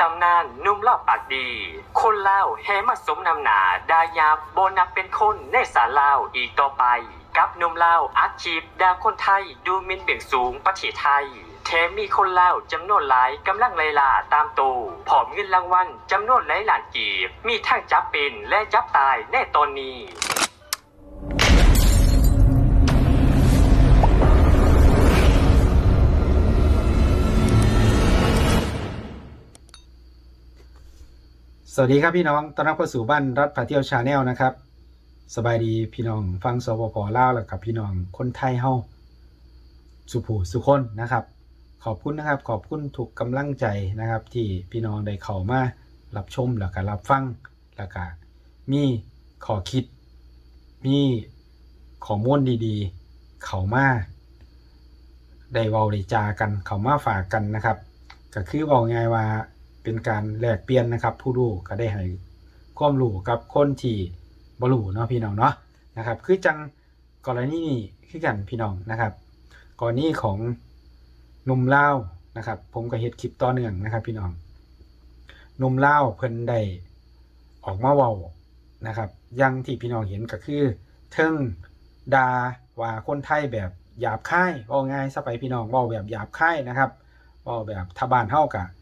ตำนานนุ่มเล่าปากดี คนเล่าวแฮมาสมนำหนาดายาบโบนับเป็นคนในสารเล่าอีกต่อไป กับนุ่มเล่าอาชีพดาคนไทยดูมินเบี่ยงสูงประเทศไทยแถมมีคนเล่าจำนวนหลายกำลังไล่ล่าตามตูผอมเงินรางวัลจำนวนหลายล้านกีบ มีทั้งจับเป็นและจับตายในตอนนี้ สวัสดีครับพี่น้องต้อนรับเข้าสู่บ้านรัฐพาเที่ยวชาแนลนะครับ สบายดีพี่น้องฟังสปปลาวแล้วกับพี่น้องคนไทยเฮาสุผูสุคนนะครับ ขอบคุณนะครับ ขอบคุณถูกกำลังใจนะครับ ที่พี่น้องได้เข้ามารับชมแล้วก็รับฟังแล้วก็มีขอคิด มีข้อมูลดีๆ เข้ามาได้เว้าได้จากันเข้ามาฝากกันนะครับ ก็คือบอกง่ายว่า เป็นการแลกเปลี่ยนนะครับผู้รู้ก็ได้ให้ความรู้กับคนที่บรูเนาะพี่น้องเนาะนะครับ คือจังกรณีนี้คือกันพี่น้องนะครับกรณีของหนุ่มลานะครับ ผมก็เฮ็ดคลิปต่อเนื่องนะครับ พี่น้องหนุ่มลาเพิ่นได้ออกมาเว้านะครับ ยังที่พี่น้องเห็นก็คือเทิงดาว่าคนไทยแบบหยาบคายว้าง่ายซะไปพี่น้องว้าแบบหยาบคายนะครับว้าแบบทบานเฮากะห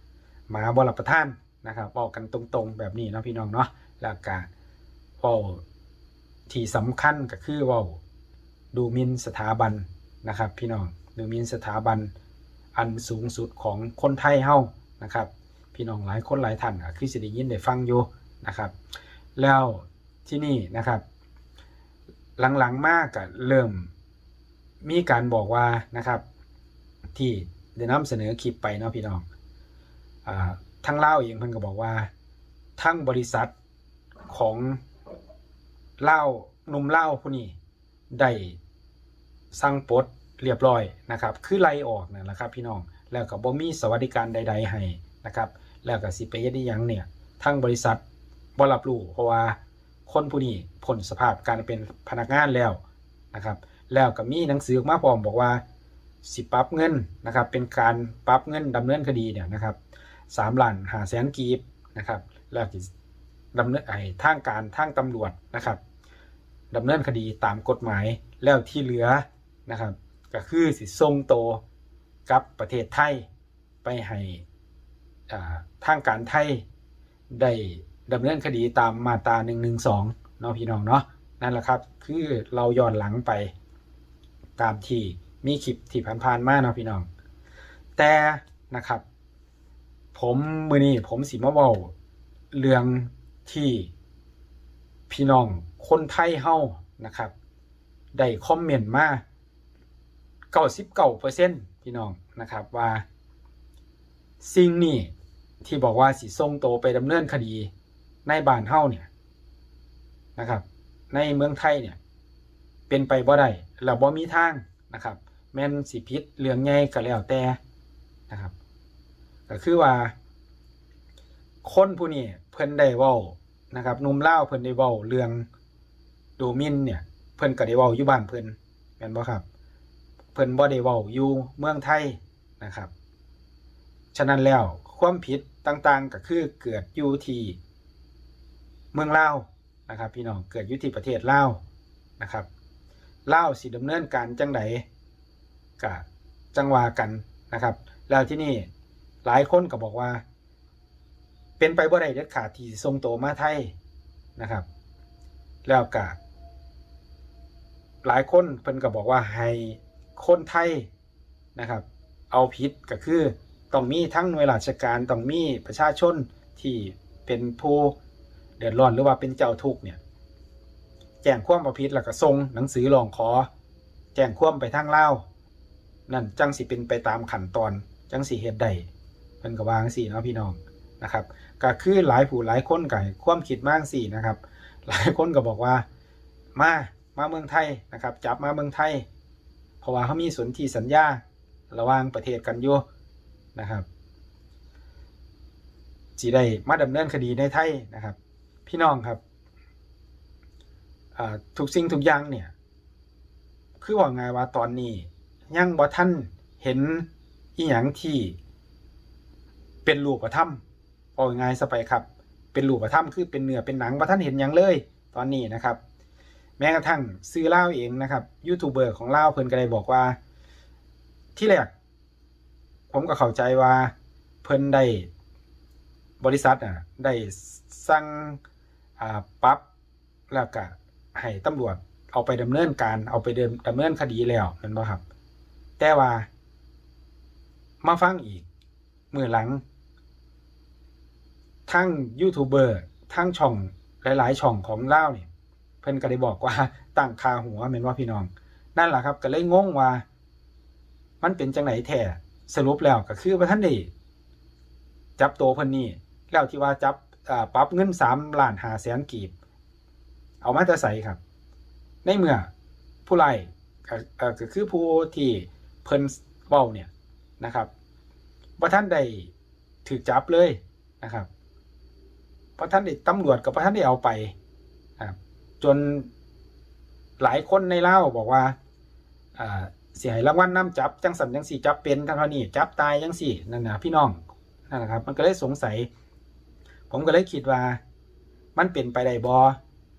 มาบรับประทานนะครับเว้ากันตรงๆแบบนี้นะพี่น้องเนาะแล้วก็เว้าที่สำคัญก็คือว้าดูมินสถาบันนะครับพี่น้องดูมินสถาบันอันสูงสุดของคนไทยเฮานะครับ พี่น้องหลายคนหลายท่านคือสิได้ยินได้ฟังอยู่นะครับ แล้วที่นี่นะครับ หลังๆมากก็เริ่มมีการบอกว่านะครับที่ได้นำเสนอคลิปไปเนาะพี่น้อง ทั้งเล่าเองเพิ่นก็บอกว่า ทั้งบริษัทของเล่านุ่มเล่าผู้นี้ได้สั่งปดเรียบร้อยนะครับ คือไล่ออกนั่นแหละครับ พี่น้องแล้วก็บ่มีสวัสดิการใด ๆ ให้นะครับ แล้วก็สิไปเฮ็ดอีหยังเนี่ยทั้งบริษัทบ่รับรู้เพราะว่าคนผู้นี้พ้นสภาพการเป็นพนักงานแล้วนะครับ แล้วก็มีหนังสือออกมาพร้อมบอกว่าสิปรับเงินนะครับ เป็นการปรับเงินดำเนินคดีเนี่ยนะครับ สามล้านหาแสนกีบนะครับแล้วก็ดำเนินไอ้ทางการทางตำรวจนะครับดำเนินคดีตามกฎหมายแล้วที่เหลือนะครับก็คือสิส่งโตกับประเทศไทยไปให้ทางการไทยได้ดำเนินคดีตามมาตรา1นึเนาะพี่น้องเนาะนั่นแหละครับคือเราย้อนหลังไปตามที่มีคลิปที่ผ่านๆมาเนาะพี่น้อง แต่นะครับ ผมมือนี้ผมสิมาเว้าเรื่องที่พี่น้องคนไทยเฮานะครับได้คอมเมนต์มา99%พี่น้องนะครับว่า สิ่งนี้ที่บอกว่าสิส่งโตไปดำเนินคดีในบ้านเฮาเนี่ยนะครับ ในเมืองไทยเนี่ย เป็นไปบ่ได้แล้วบ่มีทางนะครับ แม่นสิผิดเรื่องใหญ่ก็แล้วแต่นะครับ ก็คือว่า คนผู้นี้เพิ่นได้เว้านะครับนุ่มเล่าเพิ่นได้เว้าเรื่องโดมินเนี่ย เพิ่นก็ได้เว้าอยู่บ้านเพิ่นแม่นบ่ครับ เพิ่นบ่ได้เว้าอยู่เมืองไทยนะครับ ฉะนั้นแล้วความผิดต่างๆก็คือเกิดอยู่ที่เมืองลาวนะครับ พี่น้องเกิดอยู่ที่ประเทศลาวนะครับลาวสิดำเนินการจังไดก็จังวากันนะครับ แล้วที่นี่ หลายคนก็บอกว่า เป็นไปบ่ได้เด็ดขาดที่สิส่งตัวมาไทยนะครับ แล้วก็หลายคนเพิ่นก็บอกว่าให้คนไทยนะครับ เอาผิดก็คือต้องมีทั้งหน่วยราชการต้องมีประชาชนที่เป็นผู้เดือดร้อนหรือว่าเป็นเจ้าทุกข์เนี่ยแจ้งความประพิษแล้วก็ส่งหนังสือรองขอ แจ้งความไปทางเล่านั่นจังสิเป็นไปตามขั้นตอน จังสิเฮ็ดได้ เพิ่นก็วางสี่เนาะพี่น้องนะครับก็คือหลายผู้หลายคนก็ความคิดมากสี่นะครับ หลายคนก็บอกว่ามามาเมืองไทยนะครับ จับมาเมืองไทย เพราะว่าเขามีสนธิสัญญาระหว่างประเทศกันอยู่นะครับจีได้มาดำเนินคดีในไทยนะครับ พี่น้องครับทุกสิ่งทุกอย่างเนี่ย คือว่าไงว่าตอนนี้ ยังบ่ท่านเห็นอีหยังที่ เป็นรูปธรรมพอง่ายสไปครับ เป็นรูปธรรมคือเป็นเนื้อเป็นหนังบ่ท่านเห็นหยังเลย ตอนนี้นะครับ แม้กระทั่งซื้อเล่าเองนะครับยูทูบเบอร์ของเล่าเพิ่นก็ได้บอกว่า ที่แรกผมก็เข้าใจว่าเพิ่นได้บริษัทอะได้สั่งอ่าปรับแล้วก็ให้ตำรวจเอาไปดำเนินการเอาไปเดินดำเนินคดีแล้วแม่นบ่ครับ แต่ว่า มาฟังอีก มือหลัง ทั้งยูทูบเบอร์ทั้งช่องหลายๆ ช่องของเล่าเนี่ยเพิ่นก็ได้บอกว่าตั้งคาหัวแม่นว่าพี่น้อง นั่นแหละครับก็เลยงงว่า มันเป็นจังไหนแท้สรุปแล้วก็คือว่าท่านได้จับตัวเพิ่นนี่แล้วที่ว่าจับปรับเงินสามล้านหาแสนกีบ เอามาแต่ใส่ครับ ในเมื่อผู้ไล่ก็คือผู้ที่เพิ่นเว้าเนี่ยนะครับว่าท่านได้ถูกจับเลยนะครับ พราะท่านได้ตำรวจกับพระท่านได้เอาไปครับจนหลายคนในเล่าบอกว่าเสียให้รางวัลน้ำจับ จังสันจังสี่จับเป็นท่านเท่านี้จับตายจังสี่นั่นนะพี่น้องนั่นนะครับ มันก็เลยสงสัย ผมก็เลยคิดว่า มันเป็นไปได้บอ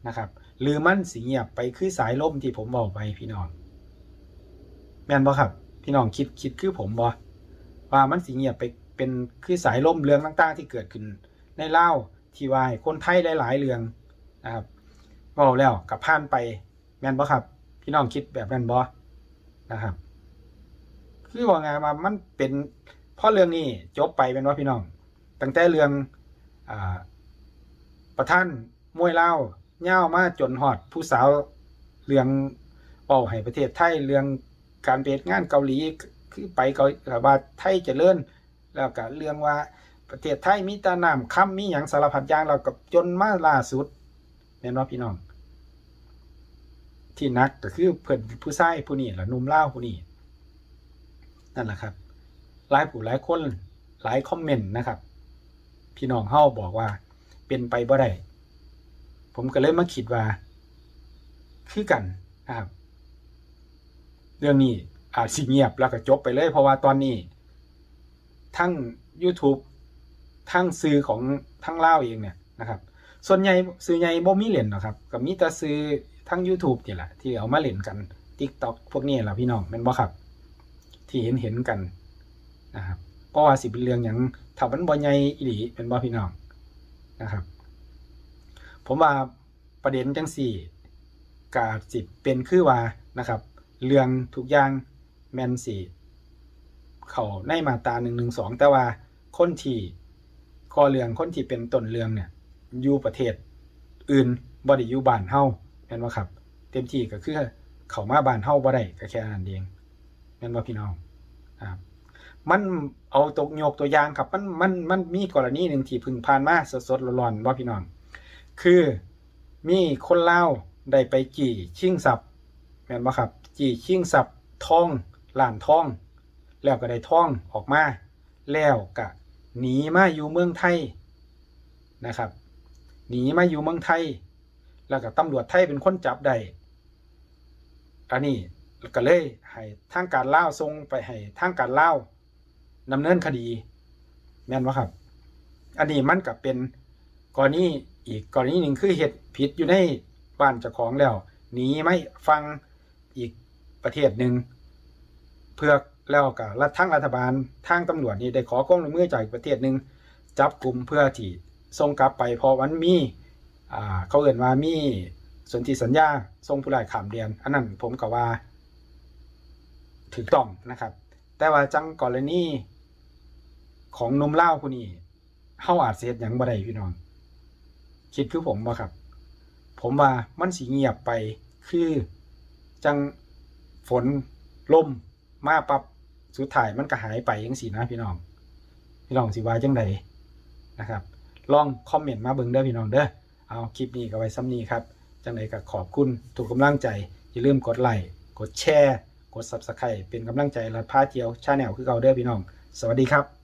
นะครับ หรือมันสีเงียบไปคือสายล่มที่ผมบอกไปพี่น้อง แม่นบอครับ พี่น้องคิดคิดคือผมบอว่ามันสีเงียบไปเป็นคือสายล่มเรื่องต่างๆ ที่เกิดขึ้นในเล่า ที่ว่าให้คนไทยหลายๆเรื่องนะครับบอกแล้วกับผ่านไปแม่นบ่ครับ พี่น้องคิดแบบนั้นบ่นะครับ คือว่าไงมามันเป็นเพราะเรื่องนี้จบไปเป็นว่าพี่น้อง ตั้งแต่เรื่องอ่าประท่านมวยเล่าเง่ามาจนฮอดผู้สาวเรื่องเป่าให้ประเทศไทยเรื่องการเปลี่ยนงานเกาหลีคือไปเกาแบบว่าไทยเจริญแล้วก็เรื่องว่า ประเทศไทยมีตาน้ำค่ำมีหยังสารพัดอย่างเรากับจนมาล่าสุดแม่นว่าพี่น้อง ที่นักก็คือเพิ่อนผู้ชายผู้นี้ล่ะนุ่มเล่าผู้นี้นั่นแหละครับหลายผู้หลายคนหลายคอมเมนต์นะครับ พี่น้องเฮาบอกว่า เป็นไปบ่ได้ผมก็เลยมาคิดว่า คือกันนะครับ เรื่องนี้อาจสิเงียบแล้วก็จบไปเลย เพราะว่าตอนนี้ ทั้ง YouTube ทั้งซื้อของทั้งเล่าเองเนี่ยนะครับ ส่วนใหญ่ซื้อใหญ่บ่มีเล่นหรอกครับก็มีแต่ซื้อทั้ง YouTube นี่แหละที่เอามาเล่นกัน TikTok พวกนี้แหละพี่น้องแม่นบ่ครับ ที่เห็นเห็นกันนะครับเพราะว่าสิเป็นเรื่องหยังถ้ามันบ่ใหญ่อีหลีเป็นบ่พี่น้องนะครับ ผมว่าประเด็นจังสี่กาสิเป็นคือว่านะครับ เรื่องทุกอย่างแมนสิเขาในมาตรา112แต่ว่าคนที่ คอเรื่องคนที่เป็นต้นเรื่องเนี่ยอยู่ประเทศอื่นบ่ได้อยู่บ้านเฮาแม่นบ่ครับ เต็มที่ก็คือเข้ามาบ้านเฮาบ่ได้ก็แค่นั้นเองแม่นบ่พี่น้องครับมันเอาตกโยกตัวอย่างครับมันมันมันมีกรณีหนึ่งที่พึ่งผ่านมาสดๆร้อนๆบ่พี่น้อง คือมีคนเล่าได้ไปจี่ชิงทรัพย์แม่นบ่ครับจี่ชิงทรัพย์ทองล้านทอง แล้วก็ได้ทองออกมา แล้วก็ หนีมาอยู่เมืองไทยนะครับ หนีมาอยู่เมืองไทย แล้วก็ตำรวจไทยเป็นคนจับได้อันนี้ก็เลยให้ทางการเล่าวส่งไปให้ทางการเล่าดำเนินคดี แม่นวะครับ อันนี้มันกับเป็นกรณีอีกกรณีหนึ่งคือเหตุผิดอยู่ในบ้านเจ้าของแล้วหนีไม่ฟังอีกประเทศหนึ่งเพื่อ แล้วกับรัฐทั้งรัฐบาลทางตำรวจนี่ได้ขอความร่วมมือจากประเทศหนึ่งจับกลุ่มเพื่อที่ส่งกลับไปเพอวันมีอ่าเขาเอ่นว่ามีสนธิสัญญาทรงผู้ร้ายขามเดียนอันนั้นผมก็ว่าถูกต้องนะครับ แต่ว่าจังกรณีของนุ่มเล่าวผู้นี้เฮาอาจเสียอย่างบ่ได้พี่น้อง คิดคือผมบ่ครับ ผมว่ามันสิเงียบไปคือจังฝนลมมาปับ สุดท้ายมันก็หายไปยังสีนะพี่น้อง พี่น้องสิว่าจังใดนะครับ ลองคอมเมนต์มาเบิ่งเด้อพี่น้องเด้อ เอาคลิปนี้ก็ไว้ซ้ำนี้ครับจังไดก็ขอบคุณทุกกำลังใจ อย่าลืมกดไลค์ กดแชร์ กดซับสไคร b e เป็นกำลังใจรัดพาเที่ยวชาแนลคือเก่าเด้อพี่น้อง สวัสดีครับ